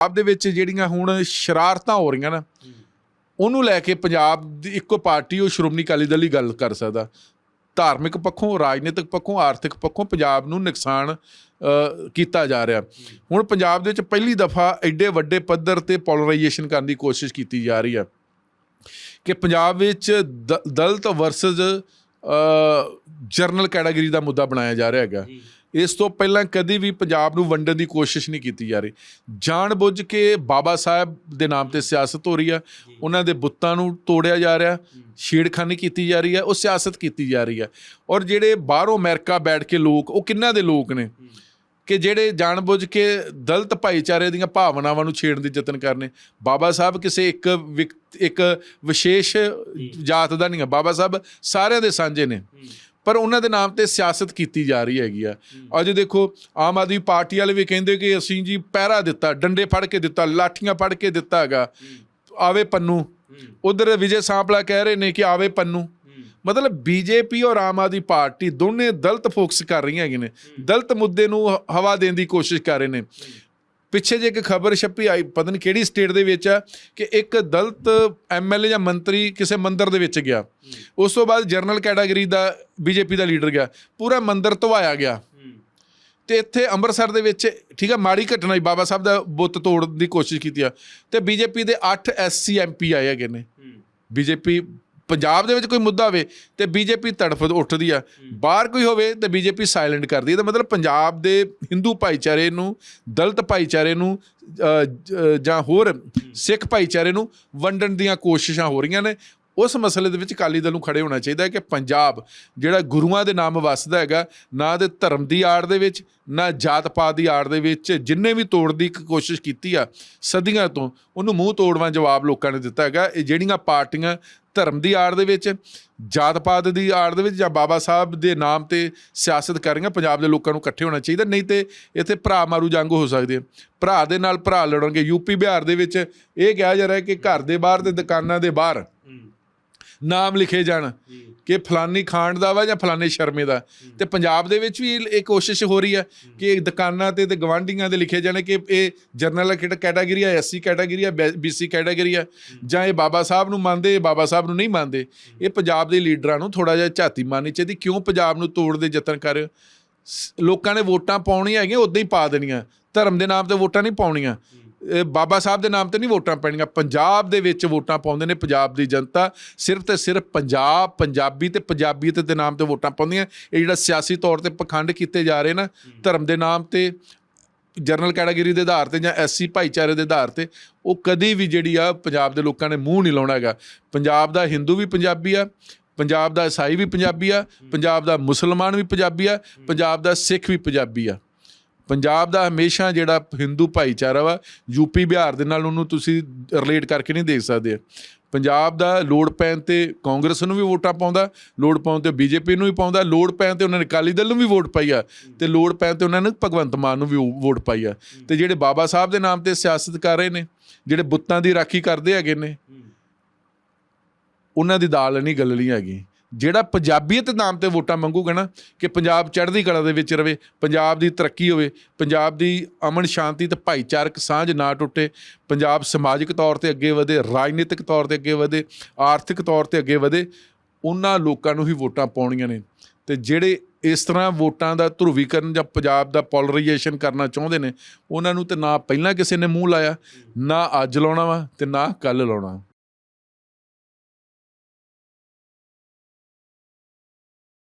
ਪੰਜਾਬ ਦੇ ਵਿੱਚ ਜਿਹੜੀਆਂ ਹੁਣ ਸ਼ਰਾਰਤਾਂ ਹੋ ਰਹੀਆਂ ਨਾ, ਉਹਨੂੰ ਲੈ ਕੇ ਪੰਜਾਬ ਦੀ ਇੱਕੋ ਪਾਰਟੀ, ਉਹ ਸ਼੍ਰੋਮਣੀ ਅਕਾਲੀ ਦਲ ਹੀ ਗੱਲ ਕਰ ਸਕਦਾ। ਧਾਰਮਿਕ ਪੱਖੋਂ, ਰਾਜਨੀਤਿਕ ਪੱਖੋਂ, ਆਰਥਿਕ ਪੱਖੋਂ ਪੰਜਾਬ ਨੂੰ ਨੁਕਸਾਨ ਕੀਤਾ ਜਾ ਰਿਹਾ। ਹੁਣ ਪੰਜਾਬ ਦੇ ਵਿੱਚ ਪਹਿਲੀ ਦਫਾ ਐਡੇ ਵੱਡੇ ਪੱਧਰ ਤੇ ਪੋਲਰਾਈਜੇਸ਼ਨ ਕਰਨ ਦੀ ਕੋਸ਼ਿਸ਼ ਕੀਤੀ ਜਾ ਰਹੀ ਹੈ ਕਿ ਪੰਜਾਬ ਵਿੱਚ ਦ- ਦਲਿਤ ਵਰਸਸ ਜਰਨਲ ਕੈਟਾਗਰੀ ਦਾ ਮੁੱਦਾ ਬਣਾਇਆ ਜਾ ਰਿਹਾ ਹੈਗਾ। ਇਸ ਤੋਂ ਪਹਿਲਾਂ ਕਦੀ ਵੀ ਪੰਜਾਬ ਨੂੰ ਵੰਡਣ ਦੀ ਕੋਸ਼ਿਸ਼ ਨਹੀਂ ਕੀਤੀ ਜਾ ਰਹੀ। ਜਾਣ ਬੁੱਝ ਕੇ ਬਾਬਾ ਸਾਹਿਬ ਦੇ ਨਾਮ ਤੇ ਸਿਆਸਤ ਹੋ ਰਹੀ ਆ ਉਹਨਾਂ ਦੇ ਬੁੱਤਾਂ ਨੂੰ ਤੋੜਿਆ ਜਾ ਰਿਹਾ ਛੇੜਖਾਨੀ ਕੀਤੀ ਜਾ ਰਹੀ ਹੈ ਉਹ ਸਿਆਸਤ ਕੀਤੀ ਜਾ ਰਹੀ ਹੈ ਔਰ ਜਿਹੜੇ ਬਾਹਰੋਂ ਅਮਰੀਕਾ ਬੈਠ ਕੇ ਲੋਕ ਉਹ ਕਿੰਨਾ ਦੇ ਲੋਕ ਨੇ? ਕਿ ਜਿਹੜੇ ਜਾਣਬੁੱਝ ਕੇ ਦਲਿਤ ਭਾਈਚਾਰੇ ਦੀਆਂ ਭਾਵਨਾਵਾਂ ਨੂੰ ਛੇੜਨ ਦੀ ਯਤਨ ਕਰਨੇ ਬਾਬਾ ਸਾਹਿਬ ਕਿਸੇ ਇੱਕ ਇੱਕ ਵਿਸ਼ੇਸ਼ ਜਾਤ ਦਾ ਨਹੀਂ ਹੈ ਬਾਬਾ ਸਾਹਿਬ ਸਾਰਿਆਂ ਦੇ ਸਾਂਝੇ ਨੇ। ਪਰ ਉਹਨਾਂ ਦੇ ਨਾਮ ਤੇ ਸਿਆਸਤ ਕੀਤੀ ਜਾ ਰਹੀ ਹੈਗੀ ਆ। ਅੱਜ ਦੇਖੋ, ਆਮ ਆਦਮੀ ਪਾਰਟੀ ਵਾਲੇ ਵੀ ਕਹਿੰਦੇ ਕਿ ਅਸੀਂ ਜੀ ਪਹਿਰਾ ਦਿੱਤਾ, ਡੰਡੇ ਫੜ ਕੇ ਦਿੱਤਾ, ਲਾਠੀਆਂ ਫੜ ਕੇ ਦਿੱਤਾ ਹੈਗਾ। ਆਵੇ ਪੰਨੂ। ਉਧਰ ਵਿਜੇ ਸਾਂਪਲਾ ਕਹਿ ਰਹੇ ਨੇ ਕਿ ਆਵੇ ਪੰਨੂ। ਮਤਲਬ ਬੀਜੇਪੀ ਔਰ ਆਮ ਆਦਮੀ ਪਾਰਟੀ ਦੋਨੇ ਦਲਤ ਫੋਕਸ ਕਰ ਰਹੀਆਂ ਹੈਗੇ ਨੇ। ਦਲਤ ਮੁੱਦੇ ਨੂੰ ਹਵਾ ਦੇਣ ਦੀ ਕੋਸ਼ਿਸ਼ ਕਰ ਰਹੇ ਨੇ। ਪਿੱਛੇ ਜੇ ਇੱਕ ਖਬਰ ਛਪੀ ਆਈ ਪਤਾ ਨਹੀਂ ਕਿਹੜੀ ਸਟੇਟ ਦੇ ਵਿੱਚ ਆ ਕਿ ਇੱਕ ਦਲਿਤ ਐਮਐਲਏ ਜਾਂ ਮੰਤਰੀ ਕਿਸੇ ਮੰਦਿਰ ਦੇ ਵਿੱਚ ਗਿਆ। ਉਸ ਤੋਂ ਬਾਅਦ ਜਰਨਲ ਕੈਟਾਗਰੀ ਦਾ ਬੀਜੇਪੀ ਦਾ ਲੀਡਰ ਗਿਆ। ਪੂਰਾ ਮੰਦਿਰ ਧਵਾਇਆ ਗਿਆ। ਤੇ ਇੱਥੇ ਅੰਮ੍ਰਿਤਸਰ ਦੇ ਵਿੱਚ ਠੀਕ ਹੈ ਮਾੜੀ ਘਟਨਾ ਹੀ ਬਾਬਾ ਸਾਹਿਬ ਦਾ ਬੁੱਤ ਤੋੜਨ ਦੀ ਕੋਸ਼ਿਸ਼ ਕੀਤੀ ਆ। ਤੇ ਬੀਜੇਪੀ ਦੇ 8 ਐਸਸੀ ਐਮਪੀ ਆਏ ਹੈਗੇ ਨੇ। ਬੀਜੇਪੀ ਪੰਜਾਬ ਦੇ ਵਿੱਚ ਕੋਈ ਮੁੱਦਾ ਹੋਵੇ ਤੇ ਬੀਜੇਪੀ ਤੜਫ ਉੱਠਦੀ ਆ। ਬਾਹਰ ਕੋਈ ਹੋਵੇ ਤੇ ਬੀਜੇਪੀ ਸਾਇਲੈਂਟ ਕਰਦੀ ਹੈ ਤਾਂ ਮਤਲਬ ਪੰਜਾਬ ਦੇ ਹਿੰਦੂ ਭਾਈਚਾਰੇ ਨੂੰ ਦਲਿਤ ਭਾਈਚਾਰੇ ਨੂੰ ਜ- ਹੋਰ ਸਿੱਖ ਭਾਈਚਾਰੇ ਨੂੰ ਵੰਡਣ ਦੀਆਂ ਕੋਸ਼ਿਸ਼ਾਂ ਹੋ ਰਹੀਆਂ ਨੇ। ਉਸ ਮਸਲੇ ਦੇ ਵਿੱਚ ਅਕਾਲੀ ਦਲ ਨੂੰ ਖੜੇ ਹੋਣਾ ਚਾਹੀਦਾ ਹੈ ਕਿ ਪੰਜਾਬ ਜਿਹੜਾ ਗੁਰੂਆਂ ਦੇ ਨਾਮ ਵਸਦਾ ਹੈਗਾ ਨਾ ਦੇ ਧਰਮ ਦੀ ਆੜ ਦੇ ਵਿੱਚ ਨਾ ਜਾਤ ਪਾਤ ਦੀ ਆੜ ਦੇ ਵਿੱਚ ਜਿੰਨੇ ਵੀ ਤੋੜ ਦੀ ਕੋਸ਼ਿਸ਼ ਕੀਤੀ ਆ ਸਦੀਆਂ ਤੋਂ ਉਹਨੂੰ ਮੂੰਹ ਤੋੜਵਾਂ ਜਵਾਬ ਲੋਕਾਂ ਨੇ ਦਿੱਤਾ ਹੈਗਾ। ਇਹ ਜਿਹੜੀਆਂ ਪਾਰਟੀਆਂ ਧਰਮ ਦੀ ਆੜ ਦੇ ਵਿੱਚ, ਜਾਤ ਪਾਤ ਦੀ ਆੜ ਦੇ ਵਿੱਚ ਜਾਂ ਬਾਬਾ ਸਾਹਿਬ ਦੇ ਨਾਮ ਤੇ ਸਿਆਸਤ ਕਰ ਰਹੀਆਂ ਪੰਜਾਬ ਦੇ ਲੋਕਾਂ ਨੂੰ ਇਕੱਠੇ ਹੋਣਾ ਚਾਹੀਦਾ, ਨਹੀਂ ਤੇ ਇੱਥੇ ਭਰਾ ਮਾਰੂ ਜੰਗ ਹੋ ਸਕਦੀ ਹੈ ਭਰਾ ਦੇ ਨਾਲ ਭਰਾ ਲੜਨਗੇ। ਯੂਪੀ ਬਿਹਾਰ ਦੇ ਵਿੱਚ ਇਹ ਕਿਹਾ ਜਾ ਰਿਹਾ ਕਿ ਘਰ ਦੇ ਬਾਹਰ ਤੇ ਦੁਕਾਨਾਂ ਦੇ ਬਾਹਰ ਨਾਮ ਲਿਖੇ ਜਾਣ ਕਿ ਫਲਾਨੀ ਖਾਂਡ ਦਾ ਵਾ ਜਾਂ ਫਲਾਨੇ ਸ਼ਰਮੇ ਦਾ। ਤੇ ਪੰਜਾਬ ਦੇ ਵਿੱਚ ਵੀ ਇਹ ਕੋਸ਼ਿਸ਼ ਹੋ ਰਹੀ ਹੈ ਕਿ ਦੁਕਾਨਾਂ ਤੇ ਤੇ ਗਵਾਂਢੀਆਂ ਦੇ ਲਿਖੇ ਜਾਣੇ ਕਿ ਇਹ ਜਰਨਲ ਕੈਟਾਗਰੀ ਆ ਐਸਸੀ ਕੈਟਾਗਰੀ ਆ ਬੀਸੀ ਕੈਟਾਗਰੀ ਆ। ਜਾਂ। ਇਹ ਬਾਬਾ ਸਾਹਿਬ ਨੂੰ ਮੰਨਦੇ ਇਹ ਬਾਬਾ ਸਾਹਿਬ ਨੂੰ ਨਹੀਂ ਮੰਨਦੇ। ਇਹ ਪੰਜਾਬ ਦੇ ਲੀਡਰਾਂ ਨੂੰ ਥੋੜਾ ਜਿਹਾ ਝਾਤੀ ਮਾਰਨੀ ਚਾਹੀਦੀ। ਕਿਉਂ ਪੰਜਾਬ ਨੂੰ ਤੋੜ ਦੇ ਯਤਨ ਕਰ ਲੋਕਾਂ ਨੇ ਵੋਟਾਂ ਪਾਉਣੀਆਂ ਹੈਗੀਆਂ ਉਦਾਂ ਹੀ ਪਾ ਦੇਣੀਆਂ। ਧਰਮ ਦੇ ਨਾਮ ਤੇ ਵੋਟਾਂ ਨਹੀਂ ਪਾਉਣੀਆਂ। ਬਾਬਾ ਸਾਹਿਬ ਦੇ ਨਾਮ ਤੇ ਨਹੀਂ ਵੋਟਾਂ ਪੈਣੀਆਂ ਪੰਜਾਬ ਦੇ ਵਿੱਚ ਵੋਟਾਂ ਪਾਉਂਦੇ ਨੇ ਪੰਜਾਬ ਦੀ ਜਨਤਾ। ਸਿਰਫ ਤੇ ਸਿਰਫ ਪੰਜਾਬ ਪੰਜਾਬੀ ਤੇ ਪੰਜਾਬੀਅਤ ਦੇ ਨਾਮ ਤੇ ਵੋਟਾਂ ਪਾਉਂਦੀਆਂ। ਇਹ ਜਿਹੜਾ ਸਿਆਸੀ ਤੌਰ ਤੇ ਪਖੰਡ ਕੀਤੇ ਜਾ ਰਹੇ ਨਾ ਧਰਮ ਦੇ ਨਾਮ ਤੇ ਜਰਨਲ ਕੈਟਾਗਰੀ ਦੇ ਆਧਾਰ ਤੇ ਜਾਂ ਐਸਸੀ ਭਾਈਚਾਰੇ ਦੇ ਆਧਾਰ ਤੇ ਉਹ ਕਦੀ ਵੀ ਜਿਹੜੀ ਆ ਪੰਜਾਬ ਦੇ ਲੋਕਾਂ ਨੇ ਮੂੰਹ ਨਹੀਂ ਲਾਉਣਾ ਹੈਗਾ। ਪੰਜਾਬ ਦਾ ਹਿੰਦੂ ਵੀ ਪੰਜਾਬੀ ਆ ਪੰਜਾਬ ਦਾ ਈਸਾਈ ਵੀ ਪੰਜਾਬੀ ਆ ਪੰਜਾਬ ਦਾ ਮੁਸਲਮਾਨ ਵੀ ਪੰਜਾਬੀ ਆ ਪੰਜਾਬ ਦਾ ਸਿੱਖ ਵੀ ਪੰਜਾਬੀ ਆ। ਪੰਜਾਬ ਦਾ ਹਮੇਸ਼ਾ ਜਿਹੜਾ ਹਿੰਦੂ ਭਾਈਚਾਰਾ ਵਾ ਯੂਪੀ ਬਿਹਾਰ ਦੇ ਨਾਲ ਉਹਨੂੰ ਤੁਸੀਂ ਰਿਲੇਟ ਕਰਕੇ ਨਹੀਂ ਦੇਖ ਸਕਦੇ। ਪੰਜਾਬ ਦਾ ਲੋੜ ਪੈਣ ਤੇ ਕਾਂਗਰਸ ਨੂੰ ਵੀ ਵੋਟਾਂ ਪਾਉਂਦਾ, ਲੋੜ ਪਾਉਣ ਤੇ ਬੀਜੇਪੀ ਨੂੰ ਵੀ ਪਾਉਂਦਾ, ਲੋੜ ਪੈਣ ਤੇ ਉਹਨਾਂ ਨੇ ਅਕਾਲੀ ਦਲ ਨੂੰ ਵੀ ਵੋਟ ਪਾਈ ਆ ਤੇ ਲੋੜ ਪੈਣ ਤੇ ਉਹਨਾਂ ਨੇ ਭਗਵੰਤ ਮਾਨ ਨੂੰ ਵੀ ਵੋਟ ਪਾਈ ਆ। ਤੇ ਜਿਹੜੇ ਬਾਬਾ ਸਾਹਿਬ ਦੇ ਨਾਮ ਤੇ ਸਿਆਸਤ ਕਰ ਰਹੇ ਨੇ, ਜਿਹੜੇ ਬੁੱਤਾਂ ਦੀ ਰਾਖੀ ਕਰਦੇ ਹੈਗੇ ਨੇ, ਉਹਨਾਂ ਦੀ ਦਾਲ ਨਹੀਂ ਗਲਣੀ ਹੈਗੀ। ਜਿਹੜਾ ਪੰਜਾਬੀਅਤ ਨਾਮ ਤੇ ਵੋਟਾਂ ਮੰਗੂਗਾ ਨਾ, ਕਿ ਪੰਜਾਬ ਚੜ੍ਹਦੀ ਕਲਾ ਦੇ ਵਿੱਚ ਰਵੇ, ਪੰਜਾਬ ਦੀ ਤਰੱਕੀ ਹੋਵੇ, ਪੰਜਾਬ ਦੀ ਅਮਨ ਸ਼ਾਂਤੀ ਤੇ ਭਾਈਚਾਰਕ ਸਾਂਝ ਨਾ ਟੁੱਟੇ, ਪੰਜਾਬ ਸਮਾਜਿਕ ਤੌਰ ਤੇ ਅੱਗੇ ਵਧੇ, ਰਾਜਨੀਤਿਕ ਤੌਰ ਤੇ ਅੱਗੇ ਵਧੇ, ਆਰਥਿਕ ਤੌਰ ਤੇ ਅੱਗੇ ਵਧੇ, ਉਹਨਾਂ ਲੋਕਾਂ ਨੂੰ ਹੀ ਵੋਟਾਂ ਪਾਉਣੀਆਂ ਨੇ। ਤੇ ਜਿਹੜੇ ਇਸ ਤਰ੍ਹਾਂ ਵੋਟਾਂ ਦਾ ਧਰੂਵੀਕਰਨ ਜਾਂ ਪੰਜਾਬ ਦਾ ਪੋਲਰਾਈਜੇਸ਼ਨ ਕਰਨਾ ਚਾਹੁੰਦੇ ਨੇ, ਉਹਨਾਂ ਨੂੰ ਤੇ ਨਾ ਪਹਿਲਾਂ ਕਿਸੇ ਨੇ ਮੂੰਹ ਲਾਇਆ, ਨਾ ਅੱਜ ਲਾਉਣਾ ਵਾ ਤੇ ਨਾ ਕੱਲ ਲਾਉਣਾ।